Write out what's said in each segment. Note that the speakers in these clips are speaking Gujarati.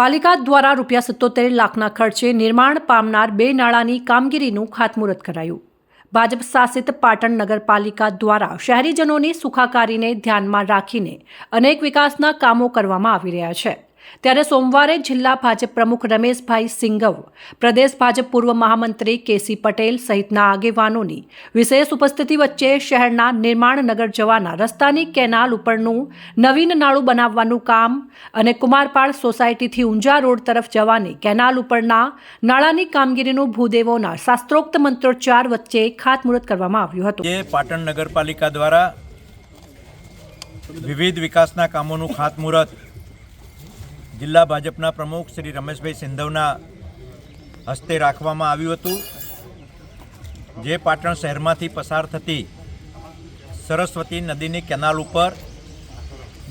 પાલિકા દ્વારા રૂપિયા સત્તોતેર લાખના ખર્ચે નિર્માણ પામનાર બે નાળાની કામગીરીનું ખાતમુહૂર્ત કરાયું. ભાજપ શાસિત પાટણ નગરપાલિકા દ્વારા શહેરીજનોની સુખાકારીને ધ્યાનમાં રાખીને અનેક વિકાસના કામો કરવામાં આવી રહ્યા છે. ત્યારે સોમવારે જિલ્લા ભાજપ પ્રમુખ રમેશભાઈ સિંઘવ, પ્રદેશ ભાજપ પૂર્વ મહામંત્રી કેસી પટેલ સહિતના આગેવાનોની વિશેષ ઉપસ્થિતિ વચ્ચે શહેરના નિર્માણ નગર જવાના રસ્તાની કેનાલ ઉપરનું નવીન નાળું બનાવવાનું કામ અને કુમારપાળ સોસાયટીથી ઊંઝા રોડ તરફ જવાની કેનાલ ઉપરના નાળાની કામગીરીનું ભૂદેવોના શાસ્ત્રોક્ત મંત્રોચ્ચાર વચ્ચે ખાતમુહૂર્ત કરવામાં આવ્યું હતું. પાટણ નગરપાલિકા દ્વારા વિવિધ વિકાસના કામોનું ખાતમુહૂર્ત જિલ્લા ભાજપના પ્રમુખ શ્રી રમેશભાઈ સિંધવના હસ્તે રાખવામાં આવ્યું હતું. જે પાટણ શહેરમાંથી પસાર થતી સરસ્વતી નદીની કેનાલ ઉપર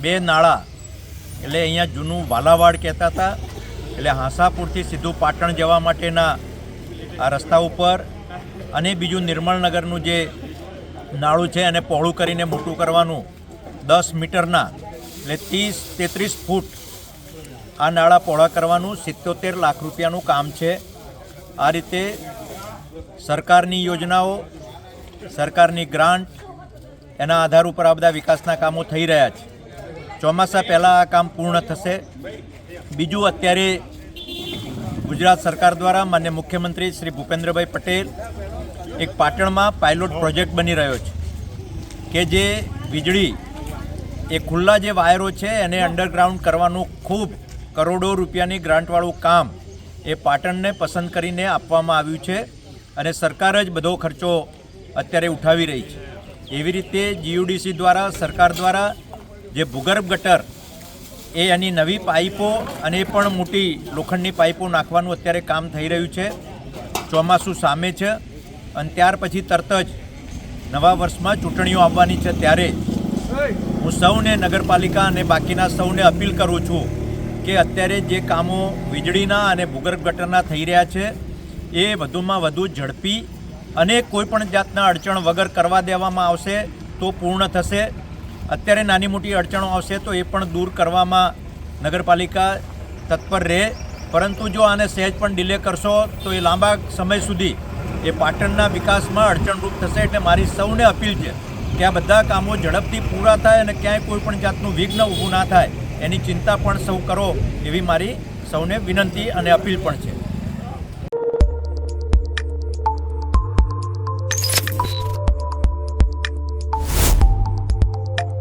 બે નાળા, એટલે અહીંયા જૂનું વાલાવાડ કહેતા હતા, એટલે હાંસાપુરથી સીધું પાટણ જવા માટેના આ રસ્તા ઉપર અને બીજું નિર્મળનગરનું જે નાળું છે એને પહોળું કરીને મોટું કરવાનું દસ મીટરના, એટલે ત્રીસ, તેત્રીસ ફૂટ આ નાળા પહોળા કરવાનું સિત્તોતેર લાખ રૂપિયાનું કામ છે. આ રીતે સરકારની યોજનાઓ, સરકારની ગ્રાન્ટ, એના આધાર ઉપર આ બધા વિકાસના કામો થઈ રહ્યા છે. ચોમાસા પહેલાં આ કામ પૂર્ણ થશે. બીજું અત્યારે ગુજરાત સરકાર દ્વારા માન્ય મુખ્યમંત્રી શ્રી ભૂપેન્દ્રભાઈ પટેલ એક પાટણમાં પાયલોટ પ્રોજેક્ટ બની રહ્યો છે, કે જે વીજળી, એ ખુલ્લા જે વાયરો છે, એને અંડરગ્રાઉન્ડ કરવાનું ખૂબ કરોડો રૂપિયાની ગ્રાન્ટવાળું કામ એ પાટણને પસંદ કરીને આપવામાં આવ્યું છે અને સરકાર જ બધો ખર્ચો અત્યારે ઉઠાવી રહી છે. એવી રીતે જીયુડીસી દ્વારા, સરકાર દ્વારા જે ભૂગર્ભ ગટર એ એની નવી પાઇપો અને એ પણ મોટી લોખંડની પાઇપો નાખવાનું અત્યારે કામ થઈ રહ્યું છે. ચોમાસું સામે છે અને ત્યાર પછી તરત જ નવા વર્ષમાં ચૂંટણીઓ આવવાની છે. ત્યારે હું સૌને નગરપાલિકા અને બાકીના સૌને અપીલ કરું છું કે અત્યારે જે કામો વીજળીના અને ભૂગર્ભ ગટરના થઈ રહ્યા છે, એ વધુમાં વધુ ઝડપી અને કોઈપણ જાતના અડચણ વગર કરવા દેવામાં આવશે તો પૂર્ણ થશે. અત્યારે નાની મોટી અડચણો આવશે તો એ પણ દૂર કરવામાં નગરપાલિકા તત્પર રહે. પરંતુ જો આને સહેજ પણ ડિલે કરશો તો એ લાંબા સમય સુધી એ પાટણના વિકાસમાં અડચણરૂપ થશે એટલે મારી સૌને અપીલ છે કે આ બધા કામો ઝડપથી પૂરા થાય અને ક્યાંય કોઈ પણ જાતનું વિઘ્ન ઊભું ના થાય. એની ચિંતા પણ સૌ કરો એવી મારી સૌને વિનંતી અને અપીલ પણ છે.